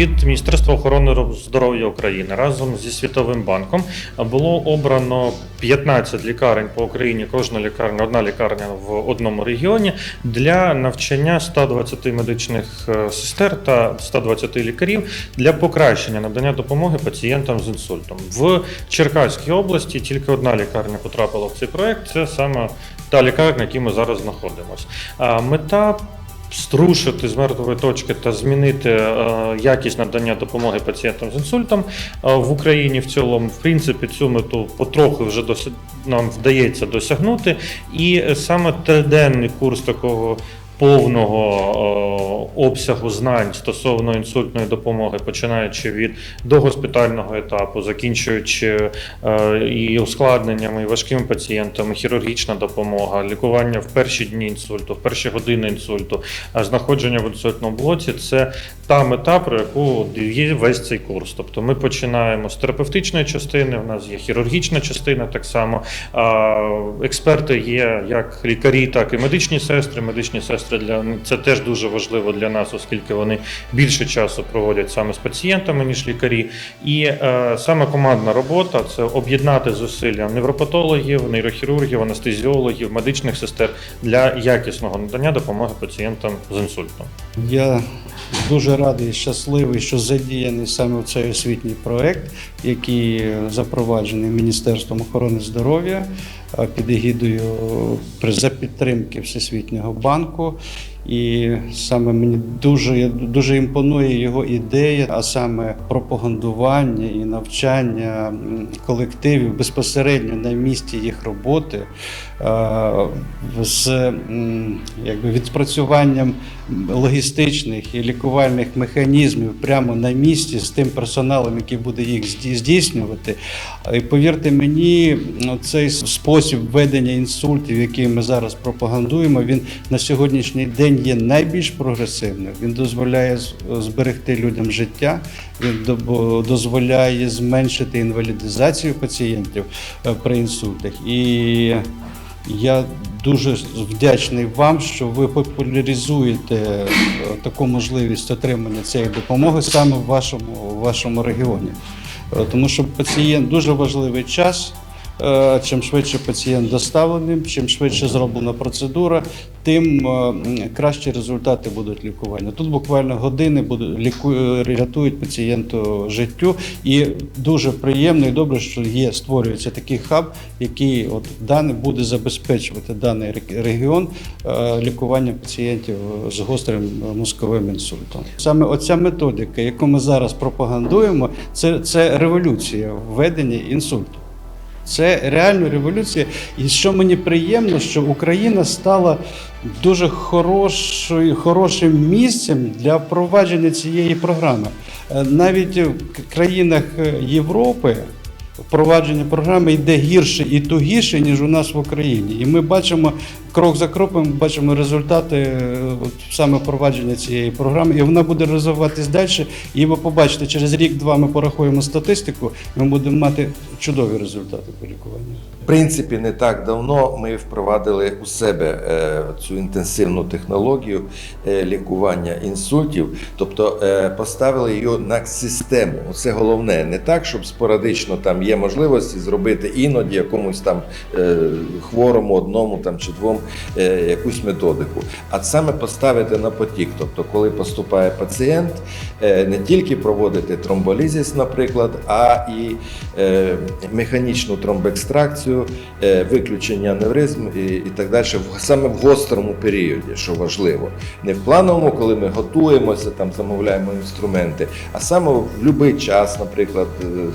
від Міністерства охорони здоров'я України разом зі Світовим банком було обрано 15 лікарень по Україні. Кожна лікарня, одна лікарня в одному регіоні для навчання 120 медичних е, сестер та 120 лікарів для покращення надання допомоги пацієнтам з інсультом. В Черкаській області тільки одна лікарня потрапила в цей проект. Це саме та лікарня, в якій ми зараз знаходимося. Мета струшити з мертвої точки та змінити е, якість надання допомоги пацієнтам з інсультом е, в Україні в цілому, в принципі, цю мету потроху вже досі нам вдається досягнути. І саме триденний курс такого. Повного е, обсягу знань стосовно інсультної допомоги, починаючи від догоспітального етапу, закінчуючи е, і ускладненнями, і важкими пацієнтами, хірургічна допомога, лікування в перші дні інсульту, в перші години інсульту, а знаходження в інсультному блоці це та мета, про яку є весь цей курс. Тобто ми починаємо з терапевтичної частини, в нас є хірургічна частина так само. Експерти є як лікарі, так і медичні сестри. Медичні сестри для це теж дуже важливо для нас, оскільки вони більше часу проводять саме з пацієнтами, ніж лікарі. І е, саме командна робота це об'єднати зусилля невропатологів, нейрохірургів, анестезіологів, медичних сестер для якісного надання допомоги пацієнтам з інсультом. Я дуже радий і щасливий, що задіяний саме в цей освітній проект, який запроваджений Міністерством охорони здоров'я е, під егідою за підтримки Всесвітнього банку. І саме мені дуже дуже імпонує його ідея, а саме пропагандування і навчання колективів безпосередньо на місці їх роботи е, з якби відпрацюванням логістичних і лікувальних механізмів прямо на місці з тим персоналом, який буде їх здійснювати. І повірте мені, ну, цей спосіб ведення інсультів, який ми зараз пропагандуємо, він на сьогоднішній день є найбільш прогресивним. Він дозволяє зберегти людям життя, він дозволяє зменшити інвалідизацію пацієнтів е, при інсультах. І я дуже вдячний вам, що ви популяризуєте е, таку можливість отримання цієї допомоги саме в вашому, в вашому регіоні. Е, Тому що пацієнт дуже важливий час. Е, Чим швидше пацієнт доставлений, чим швидше зроблена процедура, тим е, кращі результати будуть лікування. Тут буквально години будуть ліку... е, рятують пацієнту життю. І дуже приємно і добре, що є створюється такий хаб, який от дане буде забезпечувати даний ре- регіон лікуванням пацієнтів з гострим мозковим інсультом. Саме оця методика, яку ми зараз пропагандуємо, це, це революція в веденні інсульту. Це реально революція. І що мені приємно, що Україна стала дуже хорошою, хорошим місцем для впровадження цієї програми. Е, Навіть в країнах е, Європи впровадження програми йде гірше і тугіше, ніж у нас в Україні. І ми бачимо крок за кроком, бачимо результати е, от, саме впровадження цієї програми, і вона буде розвиватись далі. І ви побачите, через рік-два ми порахуємо статистику, і ми будемо мати чудові результати по лікуванню. В принципі, не так давно ми впровадили у себе е, цю інтенсивну технологію е, лікування інсультів, тобто поставили її на систему. Це головне, не так, щоб спорадично там є можливості зробити іноді якомусь там хворому одному там чи двом якусь методику, а саме поставити на потік. Тобто, коли поступає пацієнт, е, не тільки проводити тромболізіс, наприклад, а і е, механічну тромбекстракцію, е, виключення аневризм і, так далі, саме в гострому періоді, що важливо. Не в плановому, коли ми готуємося, там замовляємо інструменти, а саме в будь-який час, наприклад,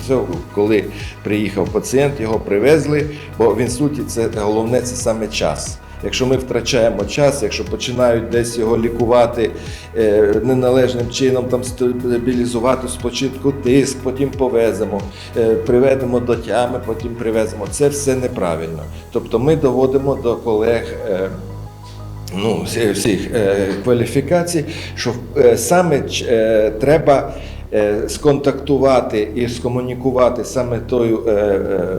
е, коли приїхав пацієнт, його привезли, бо в інсульті це головне це саме час. Якщо ми втрачаємо час, якщо починають десь його лікувати е, неналежним чином, там стабілізувати спочатку тиск, потім повеземо, е, приведемо до тями, потім привеземо. Це все неправильно. Тобто ми доводимо до колег. Е, ну, всіх е, кваліфікацій, що е, саме е, треба е, сконтактувати і скомунікувати саме тою. Е, е,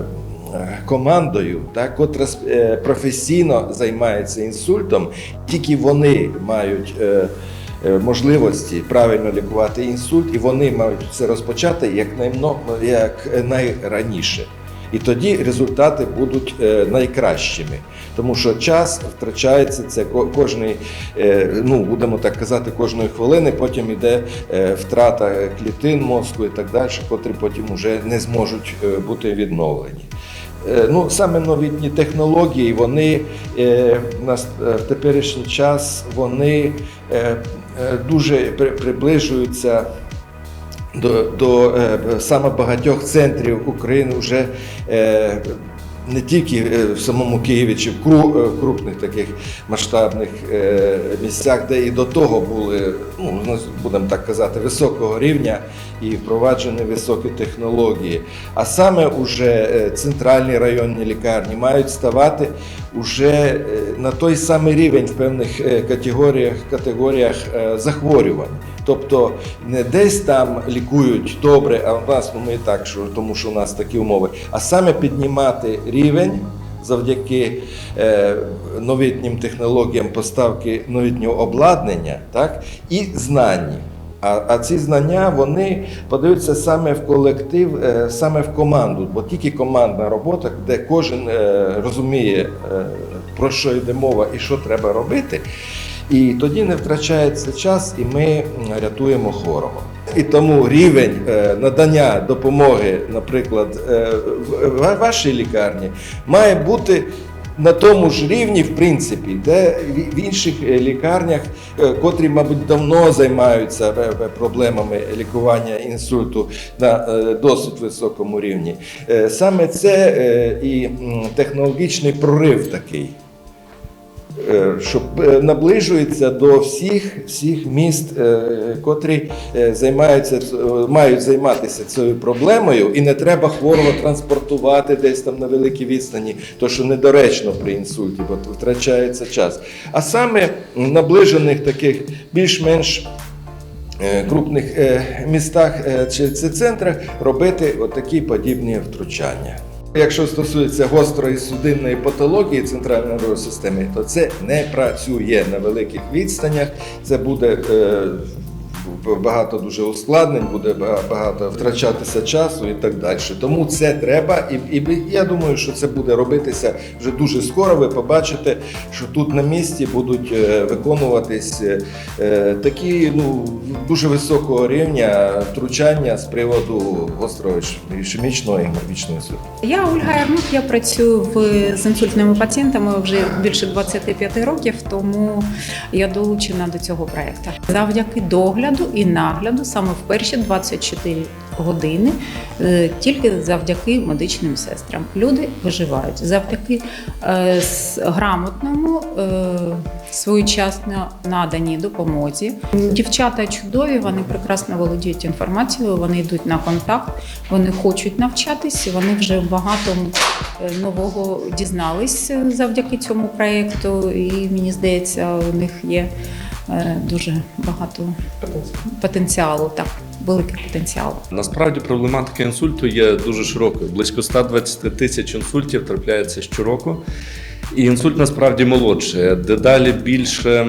Командою, так, котра е, професійно займається інсультом, тільки вони мають е, е, можливості правильно лікувати інсульт, і вони мають це розпочати як, наймно, як найраніше. І тоді результати будуть е, найкращими, тому що час втрачається це ко- кожний, е, ну будемо так казати, кожної хвилини. Потім іде е, втрата клітин мозку і так далі, котрі потім вже не зможуть е, бути відновлені. Е, Ну, саме новітні технології, вони е, в нас е, теперішній час вони дуже при- приближуються до, до саме багатьох центрів України вже не тільки е, в самому Києві чи в е, крупних таких масштабних е, місцях, де і до того були, ну будемо так казати, високого рівня і впроваджені високі технології. А саме уже центральні районні лікарні мають ставати уже е, на той самий рівень в певних е, категоріях, категоріях е, захворювань. Тобто не десь там лікують добре, а ну ми і так, що тому що у нас такі умови, а саме піднімати рівень завдяки е, новітнім технологіям поставки новітнього обладнання, так і знань. А, а ці знання вони подаються саме в колектив, е, саме в команду, бо тільки командна робота, де кожен е, розуміє, е, про що йде мова і що треба робити. І тоді не втрачається час, і ми рятуємо хворого. І тому рівень надання допомоги, наприклад, в вашій лікарні має бути на тому ж рівні, в принципі, де в- інших е, лікарнях, е, котрі, мабуть, давно займаються е, проблемами лікування інсульту на досить високому рівні. Саме це і технологічний прорив такий. Е, що е, наближується до всіх, всіх міст, е, котрі займаються, мають займатися цією проблемою, і не треба хворого транспортувати десь там на великій відстані, то що недоречно при інсульті, бо втрачається час. А саме наближених таких більш-менш крупних містах чи це центрах робити отакі подібні втручання. Якщо стосується гострої судинної патології центральної нервової системи, то це не працює на великих відстанях. Це буде е, багато дуже ускладнень, буде багато втрачатися часу і так далі. Тому це треба, і, і я думаю, що це буде робитися вже дуже скоро. Ви побачите, що тут на місці будуть е, виконуватись е, е, такі ну дуже високого рівня втручання з приводу гострого ішемічного і геморрагічного інсульту. Я Ольга Ярмук, я працюю в, з інсультними пацієнтами вже більше 25 років, тому я долучена до цього проєкту. Завдяки догляду і нагляду саме в перші 24 години, е, тільки завдяки медичним сестрам. Люди виживають завдяки е, грамотному, е, своєчасно наданій допомозі. Дівчата чудові, вони прекрасно володіють інформацією, вони йдуть на контакт, вони хочуть навчатись, вони вже багато нового дізнались завдяки цьому проєкту. І мені здається, у них є дуже багато потенціалу, так, великий потенціал. Насправді проблематика інсульту є дуже широкою. Близько 120 тисяч інсультів трапляється щороку. І інсульт насправді молодше. Дедалі більше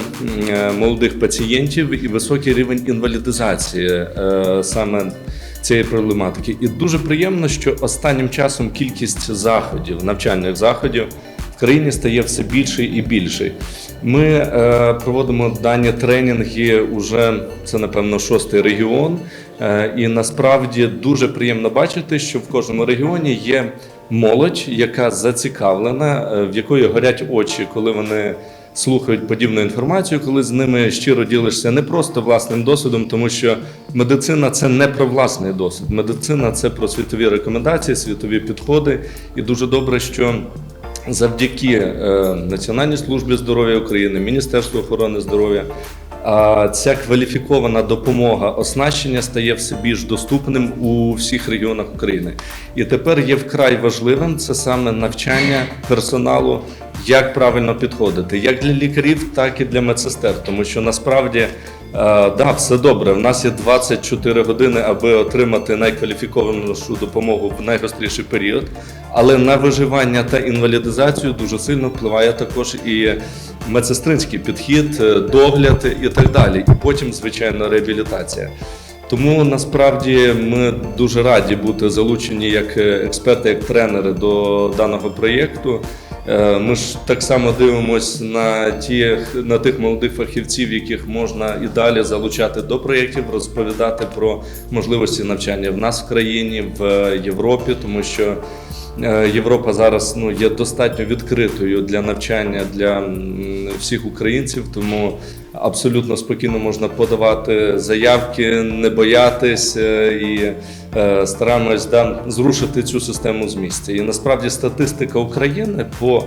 е, молодих пацієнтів і високий рівень інвалідизації е, саме цієї проблематики. І дуже приємно, що останнім часом кількість заходів, навчальних заходів в країні стає все більше і більше. Ми е, проводимо дані тренінги уже це напевно шостий регіон. Е, і насправді дуже приємно бачити, що в кожному регіоні є молодь, яка зацікавлена, е, в якої горять очі, коли вони слухають подібну інформацію, коли з ними щиро ділишся не просто власним досвідом, тому що медицина це не про власний досвід. Медицина це про світові рекомендації, світові підходи. І дуже добре, що завдяки е, Національній службі здоров'я України, Міністерству охорони здоров'я. Ця кваліфікована допомога оснащення стає все більш доступним у всіх регіонах України. І тепер є вкрай важливим це саме навчання персоналу, як правильно підходити, як для лікарів, так і для медсестер. Тому що насправді е, да, все добре. В нас є 24 години, аби отримати найкваліфікованішу допомогу в найгостріший період. Але на виживання та інвалідизацію дуже сильно впливає також і медсестринський підхід, е, догляд і так далі. І потім, звичайно, реабілітація. Тому насправді ми дуже раді бути залучені як е, експерти, як тренери до даного проєкту. Е, Ми ж так само дивимося на ті, на тих молодих фахівців, яких можна і далі залучати до проєктів, розповідати про можливості навчання в нас в країні, в Європі, тому що е, Європа зараз ну, є достатньо відкритою для навчання для всіх українців, тому абсолютно спокійно можна подавати заявки, не боятись е, і стараємось да, зрушити цю систему з місця. І насправді статистика України по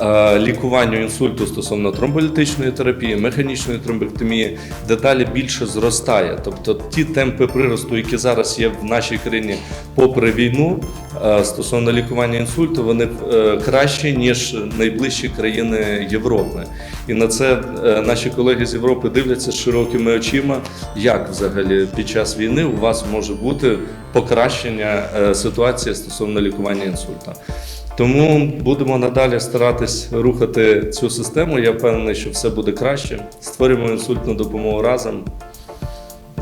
е, лікуванню інсульту стосовно тромболітичної терапії, механічної тромбектомії деталі більше зростає. Тобто ті темпи приросту, які зараз є в нашій країні попри війну, е, стосовно лікування інсульту, вони е, кращі ніж найближчі країни Європи. І на це е, наші колеги з Європи дивляться широкими очима, як взагалі під час війни у вас може бути покращення е, ситуації стосовно лікування інсульта. Тому будемо надалі старатись рухати цю систему. Я впевнений, що все буде краще. Створюємо інсультну допомогу разом.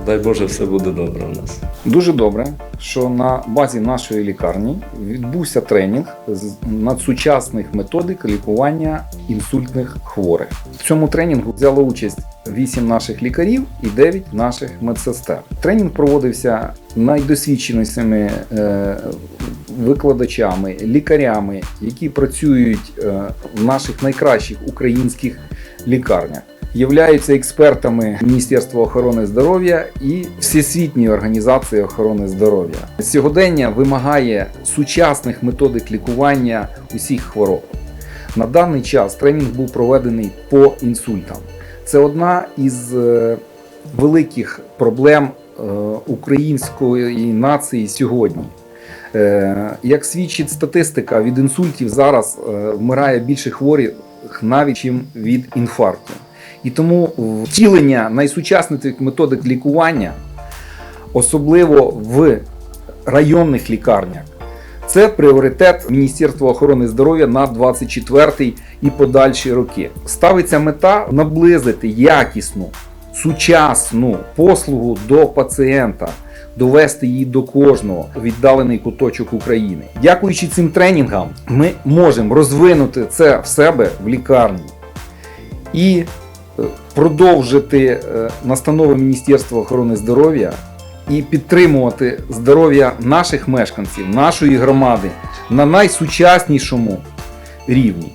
Дай Боже, все буде добре у нас. Дуже добре, що на базі нашої лікарні відбувся тренінг з надсучасних методик лікування інсультних хворих. В цьому тренінгу взяло участь 8 наших лікарів і 9 наших медсестер. Тренінг проводився найдосвідченішими е, викладачами, лікарями, які працюють е, в наших найкращих українських лікарнях. Являються експертами Міністерства охорони здоров'я і Всесвітньої організації охорони здоров'я. Сьогодення вимагає сучасних методик лікування усіх хвороб. На даний час тренінг був проведений по інсультам. Це одна із е, великих проблем е, української нації сьогодні. Е, Як свідчить статистика, від інсультів зараз вмирає більше хворих навіть чим від інфаркту. І тому втілення найсучасніших методик лікування, особливо в районних лікарнях, це пріоритет Міністерства охорони здоров'я на 24 і подальші роки. Ставиться мета наблизити якісну, сучасну послугу до пацієнта, довести її до кожного віддалений куточок України. Дякуючи цим тренінгам, ми можемо розвинути це в себе в лікарні і е, продовжити е, настанови Міністерства охорони здоров'я і підтримувати здоров'я наших мешканців, нашої громади на найсучаснішому рівні.